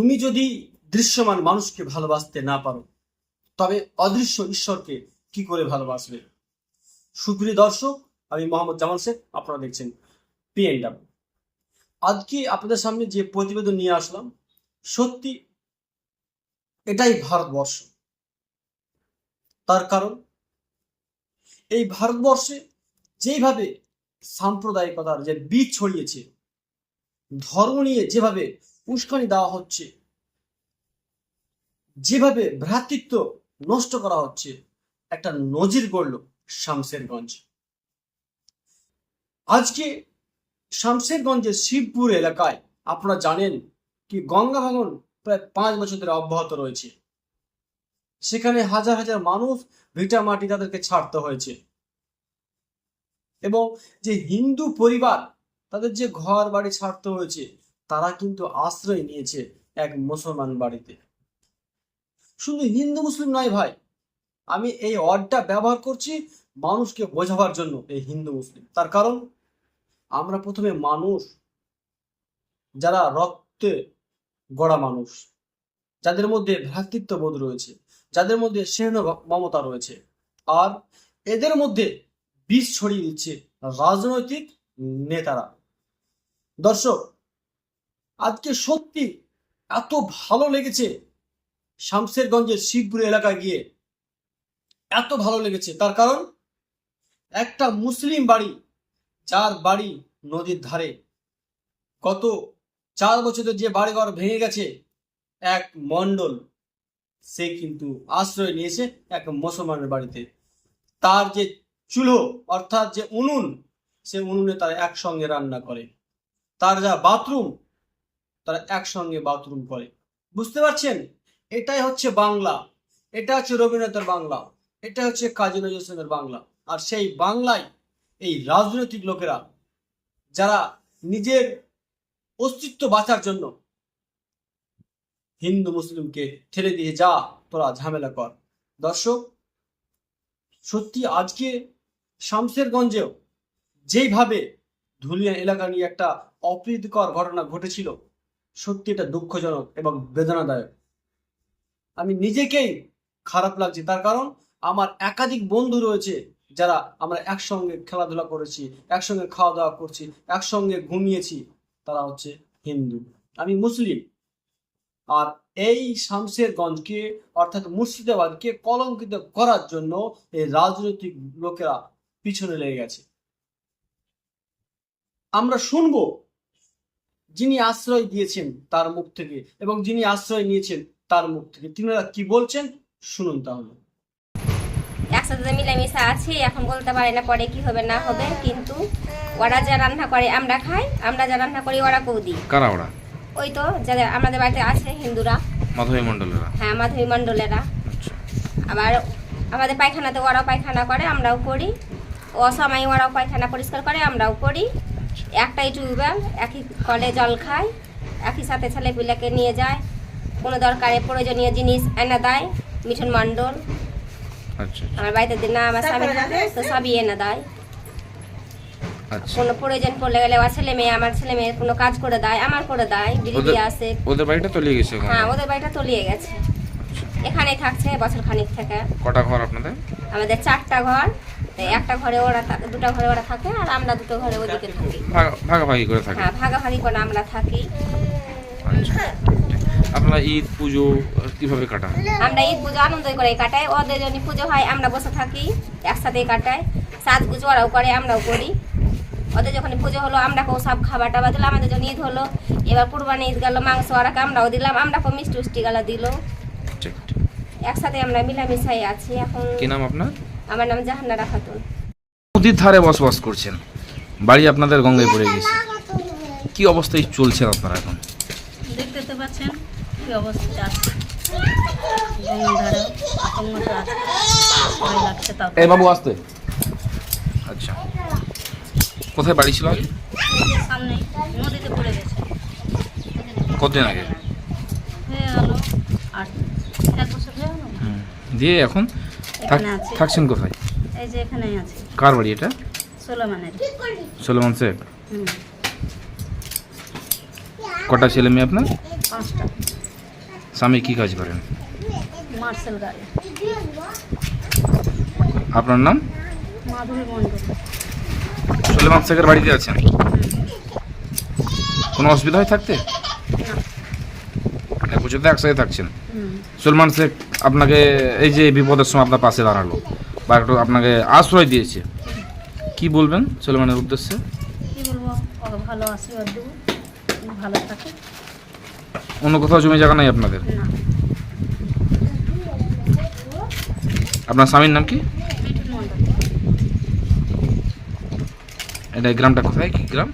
তুমি যদি দৃশ্যমান মানুষকে ভালোবাসতে না পারো, তবে অদৃশ্য ঈশ্বরকে কি করে ভালোবাসবে? সুপ্রিয় দর্শক, আমি মোহাম্মদ জামাল শেখ, আপনারা দেখছেন পিএনডাম আজকে আপনাদের সামনে যে প্রতিবেদন নিয়ে আসলাম, সত্যি এটাই ভারতবর্ষ। তার কারণ, এই ভারতবর্ষে যেইভাবে সাম্প্রদায়িকতার যে বীজ ছড়িয়েছে, ধর্ম নিয়ে যেভাবে উস্কানি দেওয়া হচ্ছে। যেভাবে ভ্রাতৃত্ব নষ্ট করা হচ্ছে, একটা নজির গড়ল শামসেরগঞ্জ। আজকে শামশেরগঞ্জের শিবপুর এলাকায় আপনারা জানেন কি গঙ্গা ভাঙন প্রায় পাঁচ বছর ধরে অব্যাহত রয়েছে। সেখানে হাজার হাজার মানুষ ভিটা মাটি তাদেরকে ছাড়তে হয়েছে। এবং যে হিন্দু পরিবার তাদের যে ঘর বাড়ি ছাড়তে হয়েছে তারা কিন্তু আশ্রয় নিয়েছে এক মুসলমান বাড়িতে। শুধু হিন্দু, মুসলিম নয় ভাই, আমি এই ওয়ার্ডটা ব্যবহার করছি মানুষকে বোঝাবার জন্য এই হিন্দু, মুসলিম। তার কারণ, আমরা প্রথমে মানুষ, যারা রক্তে গড়া মানুষ, যাদের মধ্যে ভ্রাতৃত্ববোধ রয়েছে, যাদের মধ্যে স্নেহ মমতা রয়েছে, আর এদের মধ্যে বিষ ছড়িয়ে দিচ্ছে রাজনৈতিক নেতারা। দর্শক আজকে সত্যি এত ভালো লেগেছে শামসেরগঞ্জের শিবপুর এলাকায় গিয়ে। এত ভালো লেগেছে। তার কারণ, একটা মুসলিম বাড়ি, যার বাড়ি নদীর ধারে। গত চার বছরে যে বাড়িঘর ভেঙে গেছে, এক মণ্ডল, সে কিন্তু আশ্রয় নিয়েছে এক মুসলমানের বাড়িতে। তার যে চুলো, অর্থাৎ যে উনুন, সে উনুনে তারা একসঙ্গে রান্না করে। তার যা বাথরুম তারা একসঙ্গে বাথরুম করে। বুঝতে পারছেন? এটাই হচ্ছে বাংলা। এটা হচ্ছে রবীন্দ্রনাথের বাংলা। এটা হচ্ছে কাজী নজরুল ইসলামের বাংলা। আর সেই বাংলায় এই রাজনৈতিক লোকেরা, যারা নিজের অস্তিত্ব বাঁচার জন্য হিন্দু, মুসলিমকে ঠেলে দিয়ে যা, তোরা ঝামেলা কর। দর্শক, সত্যি আজকে শামশেরগঞ্জেও যেইভাবে ধুলিয়া এলাকা নিয়ে একটা অপ্রীতিকর ঘটনা ঘটেছিল সত্যি এটা দুঃখজনক এবং বেদনাদায়ক। আমি নিজেকেই খারাপ লাগছে, তার কারণ আমার একাধিক বন্ধু রয়েছে যারা আমরা একসঙ্গে খেলাধুলা করেছি, একসঙ্গে খাওয়া দাওয়া করছি, একসঙ্গে ঘুমিয়েছি, তারা হচ্ছে হিন্দু। আমি মুসলিম। আর এই শামশেরগঞ্জকে অর্থাৎ মুর্শিদাবাদকে কলঙ্কিত করার জন্য এই রাজনৈতিক লোকেরা পিছনে লেগে গেছে। আমরা শুনব যিনি আশ্রয় দিয়েছেন তার মুখ থেকে এবং যিনি আশ্রয় নিয়েছেন তার মুখ থেকে। তিনারা কি বলছেন? শুনুন তাহলে। একসাথে মিলেমিশে আছি এখন বলতে পারে না পরে কি হবে না হবে কিন্তু ওরা যা রান্না করে আমরা খাই আমরা যা রান্না করি ওরা কেউ দিই কারা ওরা? ওই তো যাদের আমাদের বাড়িতে আছে হিন্দুরা। মাধবী মণ্ডলেরা? হ্যাঁ মাধবী মণ্ডলেরা। আচ্ছা। আবার আমাদের পায়খানাতে ওরাও পায়খানা করে আমরাও করি। অসময়ে ওরাও পায়খানা পরিষ্কার করে আমরাও করি। একটাই টিউবওয়েল একই কলে জল খায় একই সাথে ছেলেপিলাকে নিয়ে যায় কোনো দরকারে প্রয়োজনীয় জিনিস এনে দেয় মিঠুন মণ্ডল। আচ্ছা আমার বাড়িতে দিন না আমার স্বামী থাকে তো সবই এনে দেয়। আচ্ছা। কোনো প্রয়োজন পড়লে গেলে আমার ছেলে মেয়ে আমার ছেলে মেয়ে কোনো কাজ করে দেয় আমার করে দেয় ওদের- আসে। ওদের বাড়িটা তলিয়ে গেছে হ্যাঁ ওদের বাড়িটা তলিয়ে গেছে। আচ্ছা। এখানেই থাকছে বছর খানিক থেকে। কটা ঘর আপনাদের? আমাদের চারটা ঘর। একটা ঘরে ওরা থাকে দুটো ঘরে ওরা থাকে আর আমরা দুটো ঘরে ওদিকে থাকি। ভাগাভাগি করে থাকে। হ্যাঁ ভাগাভাগি করে আমরা থাকি। আচ্ছা। আপনারা ঈদ পুজো কীভাবে কাটান? আমরা ঈদ পুজো আনন্দ করে কাটাই। ওদের জন্য পুজো হয় আমরা বসে থাকি একসাথেই কাটাই। সাত পুজো ওরাও করে আমরাও করি। ওদের যখন পুজো হলো আমরা কেউ সব খাবার টাবার দিলাম আমাদের জন্য ঈদ হলো এবার কুরবানি ঈদ গেল মাংস ওরাকে আমরাও দিলাম আমরা কেউ মিষ্টি উষ্টি গেল দিল একসাথে আমরা মিলামিশাই আছি এখন কি নাম আপনার? আমার নাম জাহান্নারা খাতুন। নদীর ধারে বসবাস করছেন। বাড়ি আপনাদের গঙ্গায় পড়ে গেছে। কি অবস্থায় চলছে আপনারা এখন? দেখতে তো পাচ্ছেন কি অবস্থা আছে। এই বাবু আসতে। আচ্ছা। কোথায় বাড়ি ছিল? আগে? সামনে নদীতে পড়ে গেছে। কতদিন আগে হয়ে গেল আর এক বছর হয়ে গেল হুম। দিয়ে এখন থাক- থাকছেন কোথায়? এই যে এখানেই আছে। কার বাড়ি এটা? সোলোমানের। সোলেমান শেখ। কটা ছেলে মেয়ে আপনার? পাঁচটা। স্বামী কি কাজ করেন? গাড়ি আপনার নাম? মাধুরী মণ্ডল। সুলেমান শেখের বাড়িতে আছেন? কোনো অসুবিধা হয় থাকতে? এক বছর তো একসাথে থাকছেন। সুলমান শেখ আপনাকে এই যে বিপদের সময় আপনার পাশে দাঁড়াল বা একটু আপনাকে আশ্রয় দিয়েছে। কি বলবেন সুলেমানের উদ্দেশ্যে? কী বলব? ভালো আশীর্বাদ দেবো ভালো থাকে। অন্য কোথাও জমি জায়গা নাই আপনাদের? আপনার স্বামীর নাম কি? এটা গ্রামটা কোথায়? কি গ্রাম?